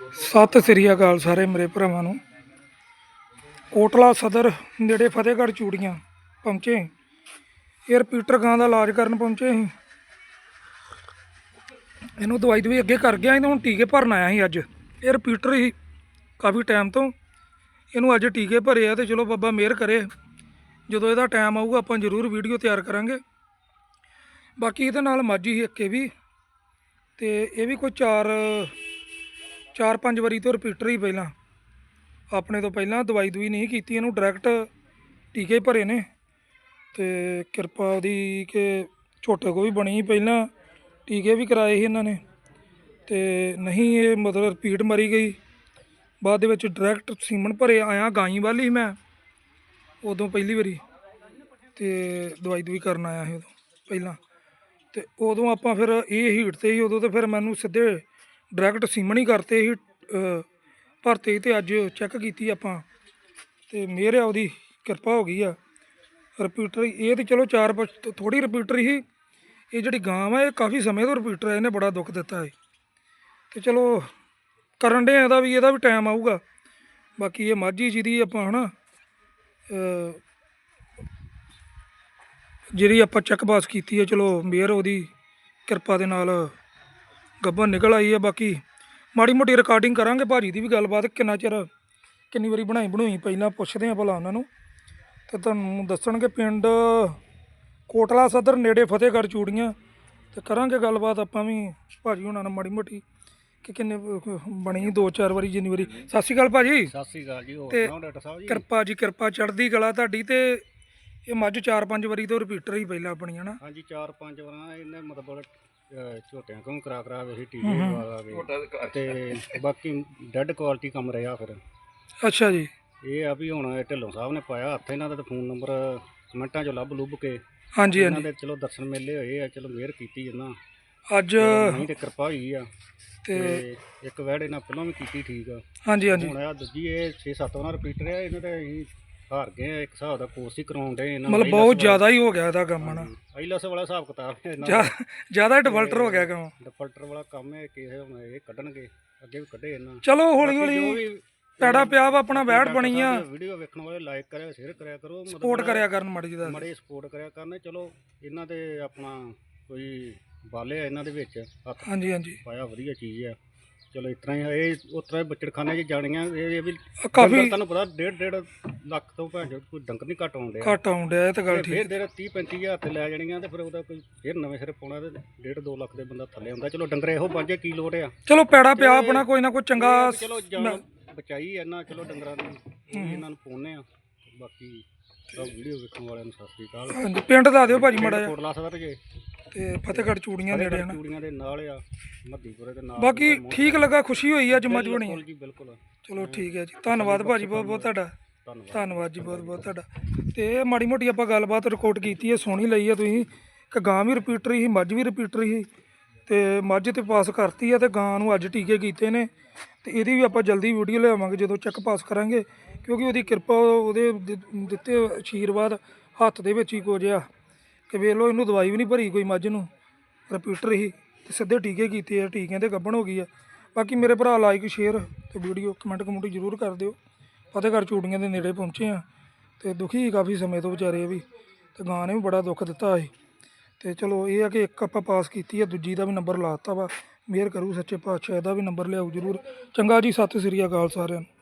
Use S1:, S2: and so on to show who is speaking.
S1: ਸਤਿ ਸ੍ਰੀ ਅਕਾਲ ਸਾਰੇ ਮੇਰੇ ਭਰਾਵਾਂ ਨੂੰ। ਕੋਟਲਾ ਸਦਰ ਨੇੜੇ ਫਤਿਹਗੜ੍ਹ ਚੂੜੀਆਂ ਪਹੁੰਚੇ। ਇਹ ਰਿਪੀਟਰ ਗਾਂ ਦਾ ਇਲਾਜ ਕਰਨ ਪਹੁੰਚੇ ਸੀ ਇਹਨੂੰ ਦਵਾਈ ਦਵਾਈ ਅੱਗੇ ਕਰ ਗਿਆ ਇਹਨੂੰ ਹੁਣ ਟੀਕੇ ਭਰਨ ਆਇਆ ਸੀ ਅੱਜ। ਇਹ ਰਿਪੀਟਰ ਹੀ ਕਾਫੀ ਟਾਈਮ ਤੋਂ ਇਹਨੂੰ ਅੱਜ ਟੀਕੇ ਭਰੇ ਆ ਤੇ ਚਲੋ ਬਾਬਾ ਮਿਹਰ ਕਰੇ। ਜਦੋਂ ਇਹਦਾ ਟਾਈਮ ਆਊਗਾ ਆਪਾਂ ਜ਼ਰੂਰ ਵੀਡੀਓ ਤਿਆਰ ਕਰਾਂਗੇ। ਬਾਕੀ ਇਹਦੇ ਨਾਲ ਮਾਝੀ ਸੀ ਇੱਕੇ ਵੀ। ਤੇ ਇਹ ਵੀ ਕੋਈ ਚਾਰ ਚਾਰ ਪੰਜ ਵਾਰੀ ਤੋਂ ਰਿਪੀਟਰ ਹੀ ਪਹਿਲਾਂ। ਆਪਣੇ ਤੋਂ ਪਹਿਲਾਂ ਦਵਾਈ ਦੂਈ ਨਹੀਂ ਕੀਤੀ, ਇਹਨੂੰ ਡਾਇਰੈਕਟ ਟੀਕੇ ਭਰੇ ਨੇ। ਤੇ ਕਿਰਪਾ ਉਹਦੀ ਕਿ ਝੋਟੇ ਕੋ ਵੀ ਬਣੀ ਪਹਿਲਾਂ, ਟੀਕੇ ਵੀ ਕਰਾਏ ਸੀ ਇਹਨਾਂ ਨੇ। ਤੇ ਨਹੀਂ ਇਹ ਮਤਲਬ ਰਿਪੀਟ ਮਰੀ ਗਈ। ਬਾਅਦ ਦੇ ਵਿੱਚ ਡਾਇਰੈਕਟ ਸੀਮਨ ਭਰੇ, ਆਇਆ ਗਾਈ ਵਾਲੀ ਸੀ ਮੈਂ, ਉਦੋਂ ਪਹਿਲੀ ਵਾਰੀ। ਤੇ ਦਵਾਈ ਦੂਈ ਕਰਨ ਆਇਆ ਸੀ ਉਦੋਂ, ਪਹਿਲਾਂ। ਤੇ ਉਦੋਂ ਆਪਾਂ ਫਿਰ ਇਹ ਹੀਟ ਤੇ ਹੀ ਉਦੋਂ ਤੇ ਫਿਰ ਮੈਨੂੰ ਸਿੱਧੇ ਡਾਇਰੈਕਟ ਸੀਮਨ ਹੀ ਕਰਤੇ ਸੀ ਭਰਤੇ ਸੀ ਤੇ ਅੱਜ ਚੈੱਕ ਕੀਤੀ ਆਪਾਂ। ਤੇ ਮਿਹਰ ਆ ਉਹਦੀ ਕਿਰਪਾ ਹੋ ਗਈ ਆ। ਰਿਪੀਟਰ ਇਹ ਤੇ ਚਲੋ ਚਾਰ ਥੋੜੀ ਰਿਪੀਟਰ ਹੀ। ਇਹ ਜਿਹੜੀ ਗਾਂ ਆ ਇਹ ਕਾਫੀ ਸਮੇਂ ਤੋਂ ਰਿਪੀਟਰ ਹੈ ਇਹਨੇ ਬੜਾ ਦੁੱਖ ਦਿੱਤਾ ਹੈ ਤੇ ਚਲੋ ਕਰਨ ਦੇ ਇਹਦਾ ਵੀ ਇਹਦਾ ਵੀ ਟਾਈਮ ਆਊਗਾ। ਬਾਕੀ ਇਹ ਮਾਝੀ ਜਿਹਦੀ ਆਪਾਂ ਹਨਾ ਅਹ, ਜਿਹੜੀ ਆਪਾਂ ਚੈੱਕ ਪਾਸ ਕੀਤੀ ਹੈ ਚਲੋ ਮੇਅਰ ਉਹਦੀ ਕਿਰਪਾ ਦੇ ਨਾਲ ਗੱਭਾ ਨਿਕਲ ਆਈ ਹੈ ਬਾਕੀ ਮਾੜੀ ਮੋਟੀ ਰਿਕਾਰਡਿੰਗ ਕਰਾਂਗੇ ਭਾਜੀ ਦੀ ਵੀ ਗੱਲਬਾਤ ਕਿੰਨਾ ਚਿਰ ਕਿੰਨੀ ਵਾਰੀ ਬਣਾਈ ਬਣਾਈ ਪਹਿਲਾਂ ਪੁੱਛਦੇ ਆ ਭਲਾ ਉਹਨਾਂ ਨੂੰ। ਤੇ ਤੁਹਾਨੂੰ ਦੱਸਣਗੇ ਪਿੰਡ ਕੋਟਲਾ ਸਦਰ ਨੇੜੇ ਫਤਿਹਗੜ੍ਹ ਚੂੜੀਆਂ। ਤੇ ਕਰਾਂਗੇ ਗੱਲਬਾਤ ਆਪਾਂ ਵੀ ਭਾਜੀ ਹੁਣਾਂ ਨਾਲ ਮਾੜੀ ਮੋਟੀ ਕਿ ਕਿੰਨੇ ਬਣੀ ਦੋ ਚਾਰ ਵਾਰੀ ਜਿੰਨੀ ਵਾਰੀ। ਸਤਿ ਸ਼੍ਰੀ ਅਕਾਲ ਭਾਜੀ।
S2: ਸਤਿ ਸ੍ਰੀ ਅਕਾਲ ਜੀ ਹੋਰ ਸੁਣਾਓ ਡਾਕਟਰ ਸਾਹਿਬ ਜੀ?
S1: ਕਿਰਪਾ ਜੀ ਕਿਰਪਾ ਚੜ੍ਹਦੀ ਕਲਾ ਤੁਹਾਡੀ ਤੇ ਇਹ ਮੱਝ ਚਾਰ ਪੰਜ ਵਾਰੀ ਤੋਂ ਰਿਪੀਟਰ ਹੀ ਪਹਿਲਾਂ ਆਪਣੀਆਂ ਨਾ।
S2: ਹਾਂਜੀ ਚਾਰ ਪੰਜ ਵਾਰਾਂ ਇਹਨੇ ਮਤਲਬ ਅਹ, ਝੋਟਿਆਂ ਕੋਲ ਕਰਾ ਕਰਾ ਕੇ ਅਸੀਂ ਟੀਕੇ ਲਵਾ ਕੇ ਤੇ ਬਾਕੀ ਡੈੱਡ ਕੁਆਲਿਟੀ ਕੰਮ ਰਿਹਾ ਫਿਰ।
S1: ਅੱਛਾ ਜੀ।
S2: ਇਹ ਆ ਵੀ ਹੁਣ ਇਹ ਢਿੱਲੋਂ ਸਾਹਿਬ ਨੇ ਪਾਇਆ ਹੱਥ ਇਹਨਾਂ ਦਾ ਤੇ ਫੋਨ ਨੰਬਰ ਕਮੈਂਟਾਂ 'ਚ ਲੱਭ ਲੁੱਭ ਕੇ।
S1: ਹਾਂਜੀ
S2: ਇਹਨਾਂ
S1: ਹਾਂਜੀ।
S2: ਦੇ ਚਲੋ ਦਰਸ਼ਨ ਮੇਲੇ ਹੋਏ ਆ ਚਲੋ ਮਿਹਰ ਕੀਤੀ ਇਹਨਾਂ।
S1: ਅੱਜ
S2: ਨਹੀਂ ਤੇ ਕਿਰਪਾ ਹੋਈ ਆ।
S1: ਤੇ
S2: ਤੇ ਇੱਕ ਵੈੜ ਇਹਨਾਂ ਪਹਿਲਾਂ ਵੀ ਕੀਤੀ ਠੀਕ ਆ।
S1: ਹਾਂਜੀ ਹਾਂਜੀ।
S2: ਹੁਣ ਆ ਦੂਜੀ ਇਹ 6-7 ਵਾਰ ਰਿਪੀਟਰ ਆ ਇਹਨਾਂ ਤੇ ਅਸੀਂ ਹਾਰ ਗਏ ਆ ਇੱਕ ਹਿਸਾਬ ਦਾ ਕੋਰਸ ਹੀ ਕਰਾਉਣ ਦੇ ਇਹਨਾਂ
S1: ਮਤਲਬ ਬਹੁਤ ਜ਼ਿਆਦਾ ਹੀ ਹੋ ਗਿਆ ਇਹਦਾ ਕੰਮ ਨਾ
S2: ਆਈਲੈਸ ਵਾਲਾ ਹਿਸਾਬ ਕਿਤਾਬ ਹੈ ਇਹਨਾਂ ਦਾ।
S1: ਜ਼ਿਆਦਾ ਡਿਫਾਲਟਰ ਹੋ ਗਿਆ ਕੰਮ।
S2: ਡਿਫਾਲਟਰ ਵਾਲਾ ਕੰਮ ਹੈ ਕਿ ਇਹ ਹੁਣ ਇਹ ਕੱਢਣਗੇ ਅੱਗੇ ਵੀ ਕੱਢੇ ਇਹਨਾਂ।
S1: ਚਲੋ ਹੌਲੀ ਹੌਲੀ ਪੈੜਾ ਪਿਆ ਵਾ ਆਪਣਾ ਵੈੜ ਬਣੀ ਆ।
S2: ਵੀਡੀਓ ਵੇਖਣ ਵਾਲੇ ਲਾਈਕ ਕਰਿਆ ਸ਼ੇਅਰ ਕਰਿਆ ਕਰੋ
S1: ਸਪੋਰਟ ਕਰਿਆ ਕਰਨ ਮਾੜੀ ਜਿਹੀ ਦਾ
S2: ਮੜੇ ਸਪੋਰਟ ਕਰਿਆ ਕਰਨ ਚਲੋ ਇਹਨਾਂ ਦੇ ਆਪਣਾ ਕੋਈ ਬਾਲੇ ਇਹਨਾਂ ਦੇ ਵਿੱਚ ਹੱਥ
S1: ਹਾਂਜੀ ਹਾਂਜੀ।
S2: ਪਾਇਆ ਵਧੀਆ ਚੀਜ਼ ਆ। ਚਲੋ ਤਰ੍ਹਾਂ ਹੀ ਇਹ ਹੀ ਬੱਚੜਖਾਨੇ 'ਚ ਜਾਣੀਆਂ ਇਹ ਇਹ ਵੀ
S1: ਕਾਫੀ
S2: ਤੁਹਾਨੂੰ ਪਤਾ ਡੇਢ ਡੇਢ ਲੱਖ ਤੋਂ ਭੈਣ ਚੋਦ ਕੋਈ ਡੰਗਰ ਨਹੀਂ ਘੱਟ ਆਉਂਦੇ
S1: ਘੱਟ ਆਉਂਦਿਆ ਇਹ ਤਾਂ ਗੱਲ ਠੀਕ।
S2: ਫਿਰ ਦੇਰ 30 35000 ਤੇ ਲੈ ਜਾਣੀਆਂ ਤੇ ਫਿਰ ਉਹਦਾ ਕੋਈ ਫਿਰ ਨਵੇਂ ਸਿਰੇ ਪਾਉਣਾ ਤੇ ਡੇਢ 2 ਲੱਖ ਦੇ ਬੰਦਾ ਥੱਲੇ ਆਉਂਦਾ ਚਲੋ ਡੰਗਰ ਇਹੋ ਬਾਂਝੇ ਕੀ ਲੋੜ ਆ?
S1: ਚਲੋ ਪੈੜਾ ਪਿਆ ਆਪਣਾ ਕੋਈ ਨਾ ਕੋਈ ਚੰਗਾ
S2: ਚਲੋ ਜਾਨ ਬਚਾਈ ਇਹਨਾਂ ਚਲੋ ਡੰਗਰਾਂ ਨੂੰ ਇਹਨਾਂ ਨੂੰ ਪਾਉਂਦੇ ਆ। ਬਾਕੀ ਵੀਡੀਓ ਵੇਖਣ ਵਾਲਿਆਂ ਨੂੰ ਸਤਿ ਸ੍ਰੀ ਅਕਾਲ।
S1: ਪਿੰਡ ਦਾ ਦਿਓ ਭਾਜੀ ਮਾੜਾ
S2: ਕੋਟਲਾ ਸਦਰ ਜੇ
S1: ਤੇ ਫਤਿਹਗੜ੍ਹ ਚੂੜੀਆਂ ਨੇੜੇ ਹਨ
S2: ਚੂੜੀਆਂ ਦੇ ਨਾਲ ਆ ਮੱਦੀਪੁਰੇ ਦੇ ਨਾਲ
S1: ਬਾਕੀ ਠੀਕ ਲੱਗਾ ਖੁਸ਼ੀ ਹੋਈ ਅੱਜ ਮੱਝ ਬਣੀ
S2: ਬਿਲਕੁਲ ਜੀ ਬਿਲਕੁਲ।
S1: ਚਲੋ ਠੀਕ ਹੈ ਜੀ। ਧੰਨਵਾਦ ਭਾਜੀ ਬਹੁਤ ਬਹੁਤ ਤੁਹਾਡਾ।
S2: ਧੰਨਵਾਦ।
S1: ਜੀ ਬਹੁਤ ਬਹੁਤ ਤੁਹਾਡਾ। ਤੇ ਮਾੜੀ ਮੋਟੀ ਆਪਾਂ ਗੱਲਬਾਤ ਰਿਕਾਰਡ ਕੀਤੀ ਹੈ ਸੋਹਣੀ ਲਈ ਹੈ ਤੁਸੀਂ। ਕਿ ਗਾਂ ਵੀ ਰਿਪੀਟਰ ਹੀ ਮੱਝ ਵੀ ਰਿਪੀਟਰ ਹੀ ਤੇ ਮੱਝ ਤੇ ਪਾਸ ਕਰਤੀ ਹੈ ਤੇ ਗਾਂ ਨੂੰ ਅੱਜ ਟੀਕੇ ਕੀਤੇ ਨੇ। ਤੇ ਇਹਦੀ ਵੀ ਆਪਾਂ ਜਲਦੀ ਵੀਡੀਓ ਲਿਆਵਾਂਗੇ ਜਦੋਂ ਚੈੱਕ ਪਾਸ ਕਰਾਂਗੇ। ਕਿਉਂਕਿ ਉਹਦੀ ਕਿਰਪਾ ਉਹਦੇ ਦਿੱਤੇ ਆਸ਼ੀਰਵਾਦ ਹੱਥ ਦੇ ਵਿੱਚ ਹੀ ਕੁਝ ਆ ਕਿ ਵੇਖ ਲਓ, ਇਹਨੂੰ ਦਵਾਈ ਵੀ ਨਹੀਂ ਭਰੀ ਕੋਈ ਮੱਝ ਨੂੰ। ਰਿਪੀਟਰ ਹੀ, ਤੇ ਸਿੱਧੇ ਟੀਕੇ ਕੀਤੇ ਆ, ਟੀਕਿਆਂ ਤੇ ਗੱਭਣ ਹੋ ਗਈ ਆ। ਬਾਕੀ ਮੇਰੇ ਭਰਾ ਲਾਈਕ ਸ਼ੇਅਰ ਤੇ ਵੀਡੀਓ ਕਮੈਂਟ ਕਮੈਂਟ ਜ਼ਰੂਰ ਕਰ ਦਿਓ। ਫਤਿਹਗੜ੍ਹ ਚੂੜੀਆਂ ਦੇ ਨੇੜੇ ਪਹੁੰਚੇ ਆ, ਤੇ ਦੁਖੀ ਕਾਫੀ ਸਮੇਂ ਤੋਂ ਵਿਚਾਰੇ ਵੀ, ਤੇ ਗਾਂ ਨੇ ਵੀ ਬੜਾ ਦੁੱਖ ਦਿੱਤਾ ਸੀ। ਤੇ ਚਲੋ, ਇਹ ਆ ਕਿ ਇੱਕ ਆਪਾਂ ਪਾਸ ਕੀਤੀ ਆ, ਦੂਜੀ ਦਾ ਵੀ ਨੰਬਰ ਲਾਤਾ ਵਾ। ਮੇਅਰ ਕਰੂ ਸੱਚੇ ਪਾਤਸ਼ਾਹ ਦਾ ਵੀ ਨੰਬਰ ਲਿਆਓ ਜ਼ਰੂਰ। ਚੰਗਾ ਜੀ, ਸਤਿ ਸ੍ਰੀ ਅਕਾਲ ਸਾਰਿਆਂ ਨੂੰ।